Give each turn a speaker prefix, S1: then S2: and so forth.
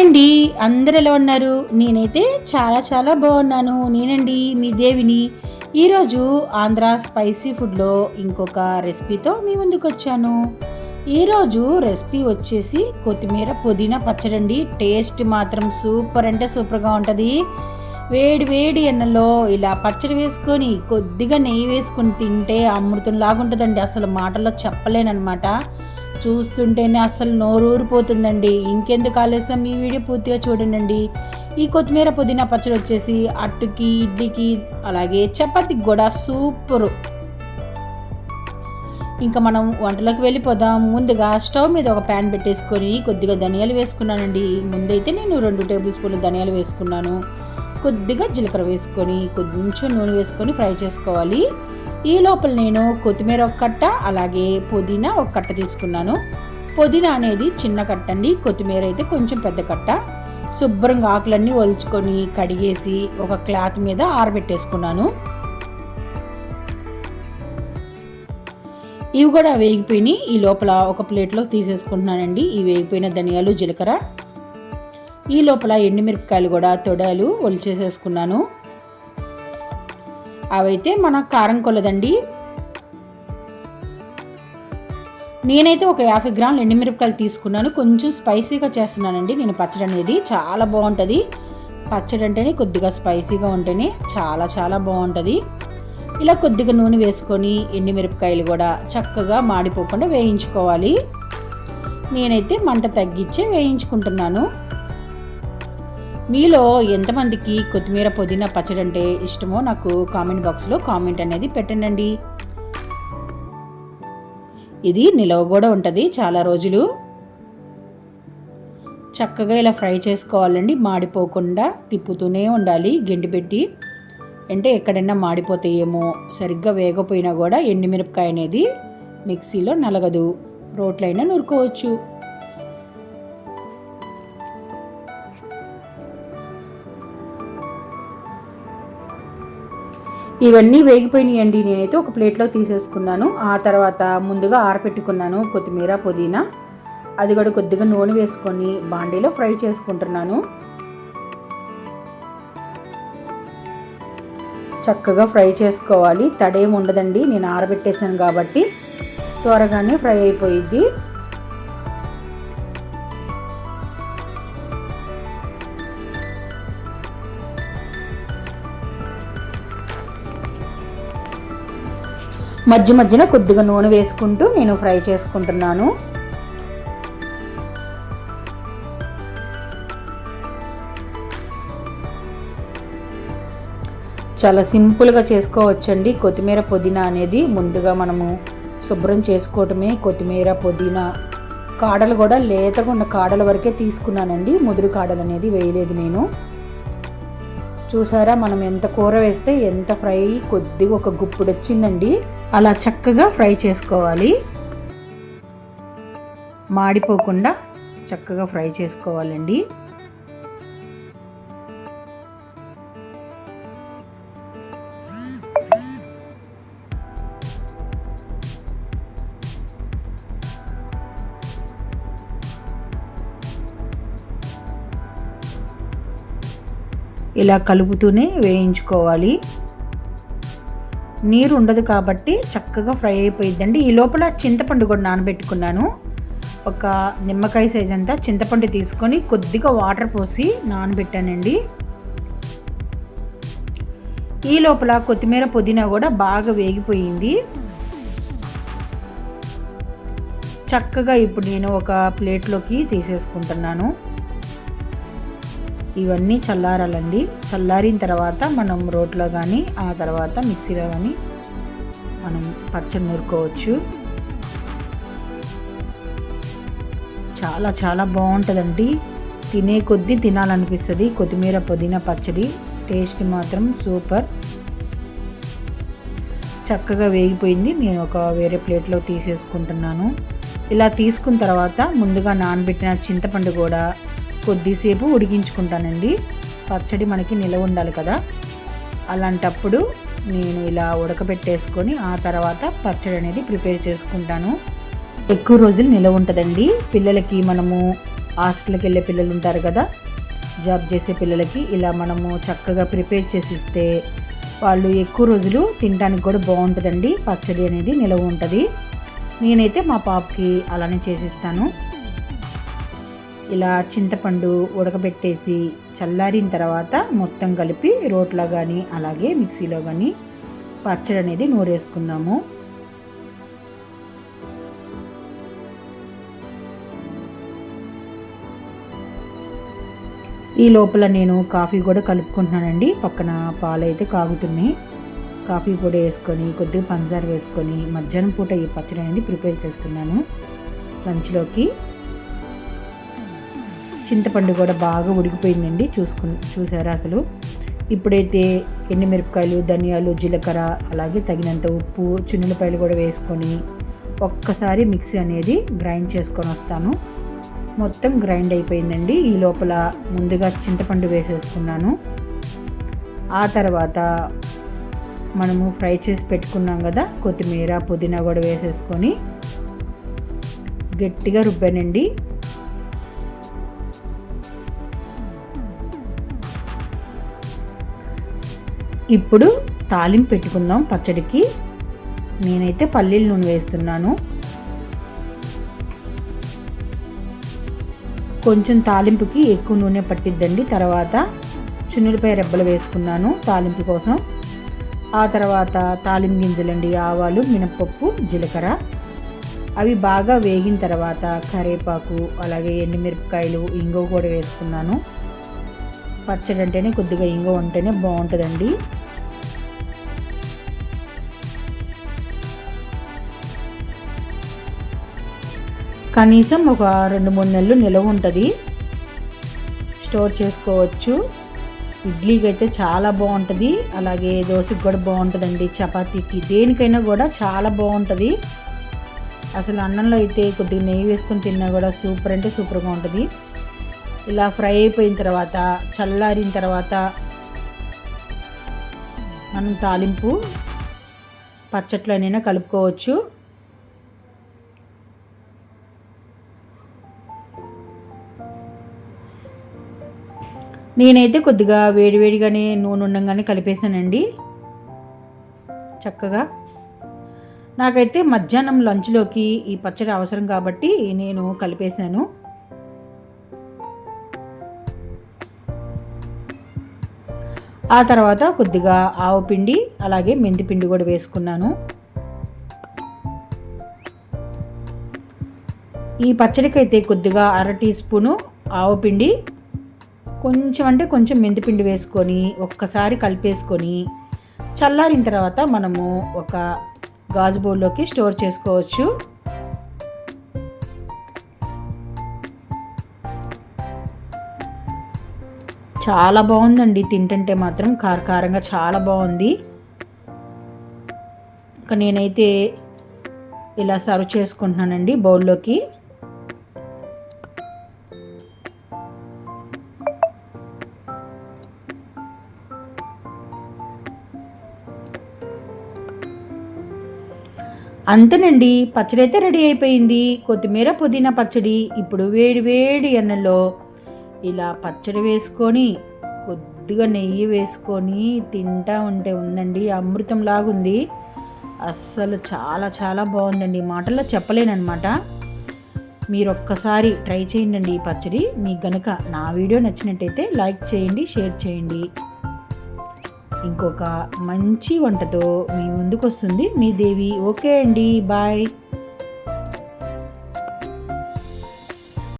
S1: అండి అందరు ఎలా ఉన్నారు? నేనైతే చాలా చాలా బాగున్నాను. నేనండి మీ దేవిని. ఈరోజు ఆంధ్ర స్పైసీ ఫుడ్లో ఇంకొక రెసిపీతో మీ ముందుకు వచ్చాను. ఈరోజు రెసిపీ వచ్చేసి కొత్తిమీర పుదీనా పచ్చడండి. టేస్ట్ మాత్రం సూపర్ అంటే సూపర్గా ఉంటుంది. వేడి వేడి ఎన్నలో ఇలా పచ్చడి వేసుకొని కొద్దిగా నెయ్యి వేసుకొని తింటే అమృతం లాగుంటుందండి అసలు మాటల్లో చెప్పలేనమాట చూస్తుంటేనే అసలు నోరూరిపోతుందండి. ఇంకెందుకు ఆలస్యం? ఈ వీడియో పూర్తిగా చూడండి ఈ కొత్తిమీర పుదీనా పచ్చడి వచ్చేసి అట్టుకి ఇడ్లీకి అలాగే చపాతీకి కూడా సూపరు. ఇంకా మనం వంటలోకి వెళ్ళిపోదాం. ముందుగా స్టవ్ మీద ఒక ప్యాన్ పెట్టేసుకొని కొద్దిగా ధనియాలు వేసుకున్నానండి. ముందైతే నేను రెండు టేబుల్ స్పూన్లు ధనియాలు వేసుకున్నాను. కొద్దిగా జీలకర్ర వేసుకొని కొంచెం నూనె వేసుకొని ఫ్రై చేసుకోవాలి. ఈ లోపల నేను కొత్తిమీర ఒక కట్ట అలాగే పుదీనా ఒక కట్ట తీసుకున్నాను. పుదీనా అనేది చిన్న కట్ట అండి కొత్తిమీర అయితే కొంచెం పెద్ద కట్ట. శుభ్రంగా ఆకులన్నీ ఒలుచుకొని కడిగేసి ఒక క్లాత్ మీద ఆరబెట్టేసుకున్నాను. ఇవి కూడా వేగిపోయినాయి. ఈ లోపల ఒక ప్లేట్లో తీసేసుకుంటున్నానండి. ఈ వేగిపోయిన ధనియాలు జీలకర్ర. ఈ లోపల ఎండుమిరపకాయలు కూడా తొడాలు ఒలిచేసేసుకున్నాను. అవైతే మన కారం కొలదండి. నేనైతే ఒక యాభై గ్రాములు ఎండుమిరపకాయలు తీసుకున్నాను. కొంచెం స్పైసీగా చేస్తున్నానండి. నేను పచ్చడి అనేది చాలా బాగుంటుంది. పచ్చడి అంటేనే కొద్దిగా స్పైసీగా ఉంటేనే చాలా చాలా బాగుంటుంది. ఇలా కొద్దిగా నూనె వేసుకొని ఎండుమిరపకాయలు కూడా చక్కగా మాడిపోకుండా వేయించుకోవాలి. నేనైతే మంట తగ్గించే వేయించుకుంటున్నాను. మీలో ఎంతమందికి కొత్తిమీర పుదీనా పచ్చడి అంటే ఇష్టమో నాకు కామెంట్ బాక్స్లో కామెంట్ అనేది పెట్టండి ఇది నిలవ కూడా ఉంటుంది చాలా రోజులు. చక్కగా ఇలా ఫ్రై చేసుకోవాలండి మాడిపోకుండా తిప్పుతూనే ఉండాలి గెండి పెట్టి. అంటే ఎక్కడైనా మాడిపోతాయేమో సరిగ్గా వేగపోయినా కూడా ఎండుమిరపకాయ అనేది మిక్సీలో నలగదు. రోట్లైనా నురుకోవచ్చు. ఇవన్నీ వేగిపోయినాయండి. నేనైతే ఒక ప్లేట్లో తీసేసుకున్నాను. ఆ తర్వాత ముందుగా ఆరపెట్టుకున్నాను కొత్తిమీర పుదీనా. అది కూడా కొద్దిగా నూనె వేసుకొని బాండీలో ఫ్రై చేసుకుంటున్నాను. చక్కగా ఫ్రై చేసుకోవాలి. తడేం ఉండదండి. నేను ఆరబెట్టేసాను కాబట్టి త్వరగానే ఫ్రై అయిపోయిద్ది. మధ్య మధ్యన కొద్దిగా నూనె వేసుకుంటూ నేను ఫ్రై చేసుకుంటున్నాను. చాలా సింపుల్గా చేసుకోవచ్చండి. కొత్తిమీర పుదీనా అనేది ముందుగా మనము శుభ్రం చేసుకోవటమే. కొత్తిమీర పుదీనా కాడలు కూడా లేతగా ఉన్న కాడల వరకే తీసుకున్నానండి. ముదురు కాడలు అనేది వేయలేదు నేను. చూసారా? మనం ఎంత కూర వేస్తే ఎంత ఫ్రై కొద్దిగా ఒక గుప్పుడు వచ్చిందండి. అలా చక్కగా ఫ్రై చేసుకోవాలి. మాడిపోకుండా చక్కగా ఫ్రై చేసుకోవాలండి. ఇలా కలుపుతూనే వేయించుకోవాలి. నీరు ఉండదు కాబట్టి చక్కగా ఫ్రై అయిపోయిద్దండి. ఈ లోపల చింతపండు కూడా నానబెట్టుకున్నాను. ఒక నిమ్మకాయ సైజ్ అంతా చింతపండు తీసుకొని కొద్దిగా వాటర్ పోసి నానబెట్టానండి. ఈ లోపల కొత్తిమీర పుదీనా కూడా బాగా వేగిపోయింది. చక్కగా ఇప్పుడు నేను ఒక ప్లేట్లోకి తీసేసుకుంటున్నాను. ఇవన్నీ చల్లారాలండి. చల్లారిన తర్వాత మనం రోట్లో కానీ ఆ తర్వాత మిక్సీలో కానీ మనం పచ్చడి నూరుకోవచ్చు చాలా చాలా బాగుంటుందండి. తినే కొద్దీ తినాలనిపిస్తుంది. కొత్తిమీర పుదీనా పచ్చడి టేస్ట్ మాత్రం సూపర్. చక్కగా వేగిపోయింది. నేను ఒక వేరే ప్లేట్లో తీసేసుకుంటున్నాను. ఇలా తీసుకున్న తర్వాత ముందుగా నానబెట్టిన చింతపండు కూడా కొద్దిసేపు ఉడికించుకుంటానండి. పచ్చడి మనకి నిలవ ఉండాలి కదా. అలాంటప్పుడు నేను ఇలా ఉడకబెట్టేసుకొని ఆ తర్వాత పచ్చడి అనేది ప్రిపేర్ చేసుకుంటాను. ఎక్కువ రోజులు నిలవ ఉంటుందండి. పిల్లలకి మనము హాస్టల్కి వెళ్ళే పిల్లలు ఉంటారు కదా. జాబ్ చేసే పిల్లలకి ఇలా మనము చక్కగా ప్రిపేర్ చేసి ఇస్తే వాళ్ళు ఎక్కువ రోజులు తినడానికి కూడా బాగుంటుందండి. పచ్చడి అనేది నిలవ ఉంటుంది. నేనైతే మా పాపకి అలానే చేసిస్తాను ఇలా చింతపండు ఉడకబెట్టేసి చల్లారిన తర్వాత మొత్తం కలిపి రోట్లో కానీ అలాగే మిక్సీలో కానీ పచ్చడి అనేది నూరేసుకుందాము. ఈ లోపల నేను కాఫీ కూడా కలుపుకుంటున్నానండి. పక్కన పాలు అయితే కాగుతున్నాయి. కాఫీ పొడి వేసుకొని కొద్దిగా పంచదార వేసుకొని మధ్యాహ్నం పూట ఈ పచ్చడి అనేది ప్రిపేర్ చేస్తున్నాను. లంచ్లోకి చింతపండు కూడా బాగా ఉడికిపోయిందండి. చూసుకు చూసారా అసలు? ఇప్పుడైతే ఎండుమిరపకాయలు ధనియాలు జీలకర్ర అలాగే తగినంత ఉప్పు చున్నులపాయలు కూడా వేసుకొని ఒక్కసారి మిక్సీ అనేది గ్రైండ్ చేసుకొని వస్తాను. మొత్తం గ్రైండ్ అయిపోయిందండి. ఈ లోపల ముందుగా చింతపండు వేసేసుకున్నాను. ఆ తర్వాత మనము ఫ్రై చేసి పెట్టుకున్నాం కదా కొత్తిమీర పుదీనా కూడా వేసేసుకొని గట్టిగా రుబ్బానండి. ఇప్పుడు తాలింపు పెట్టుకుందాం పచ్చడికి. నేనైతే పల్లీల నూనె వేస్తున్నాను. కొంచెం తాలింపుకి ఎక్కువ నూనె పట్టిద్దండి. తర్వాత చున్నులపై రెబ్బలు వేసుకున్నాను తాలింపు కోసం. ఆ తర్వాత తాలింపు గింజలండి ఆవాలు మినపప్పు జీలకర్ర. అవి బాగా వేగిన తర్వాత కరివేపాకు అలాగే ఎండుమిరపకాయలు ఇంగో కూడా వేసుకున్నాను. పచ్చడి అంటేనే కొద్దిగా ఇంగో ఉంటేనే బాగుంటుందండి. కనీసం ఒక రెండు మూడు నెలలు నిలవ ఉంటుంది. స్టోర్ చేసుకోవచ్చు. ఇడ్లీకి అయితే చాలా బాగుంటుంది. అలాగే దోశకి కూడా బాగుంటుందండి. చపాతీకి దేనికైనా కూడా చాలా బాగుంటుంది. అసలు అన్నంలో అయితే కొద్దిగా నెయ్యి వేసుకొని తిన్నా కూడా సూపర్ అంటే సూపర్గా ఉంటుంది. ఇలా ఫ్రై అయిపోయిన తర్వాత చల్లారిన తర్వాత మనం తాలింపు పచ్చట్లనైనా కలుపుకోవచ్చు. నేనైతే కొద్దిగా వేడివేడిగానే నూనె ఉండగానే కలిపేసానండి చక్కగా. నాకైతే మధ్యాహ్నం లంచ్లోకి ఈ పచ్చడి అవసరం కాబట్టి నేను కలిపేశాను. ఆ తర్వాత కొద్దిగా ఆవు పిండి అలాగే మెంతి పిండి కూడా వేసుకున్నాను. ఈ పచ్చడికైతే కొద్దిగా అర టీ స్పూను ఆవు పిండి కొంచెం అంటే కొంచెం మెంతిపిండి వేసుకొని ఒక్కసారి కలిపేసుకొని చల్లారిన తర్వాత మనము ఒక గాజు బౌల్లోకి స్టోర్ చేసుకోవచ్చు. చాలా బాగుందండి. తింటుంటే మాత్రం కారకారంగా చాలా బాగుంది. ఇంకా నేనైతే ఇలా సర్వ్ చేసుకుంటున్నానండి బౌల్లోకి. అంతేనండి పచ్చడి అయితే రెడీ అయిపోయింది. కొత్తిమీర పుదీనా పచ్చడి ఇప్పుడు వేడి వేడి ఎన్నెల్లో ఇలా పచ్చడి వేసుకొని కొద్దిగా నెయ్యి వేసుకొని తింటా ఉంటే ఉందండి అమృతం లాగుంది అస్సలు చాలా చాలా బాగుందండి మాటల్లో చెప్పలేనమాట మీరు ఒక్కసారి ట్రై చేయండి ఈ పచ్చడి. మీకు గనుక నా వీడియో నచ్చినట్టయితే లైక్ చేయండి షేర్ చేయండి. ఇంకొక మంచి వంటతో మీ ముందుకు వస్తుంది మీ దేవి ఓకే అండి. బాయ్.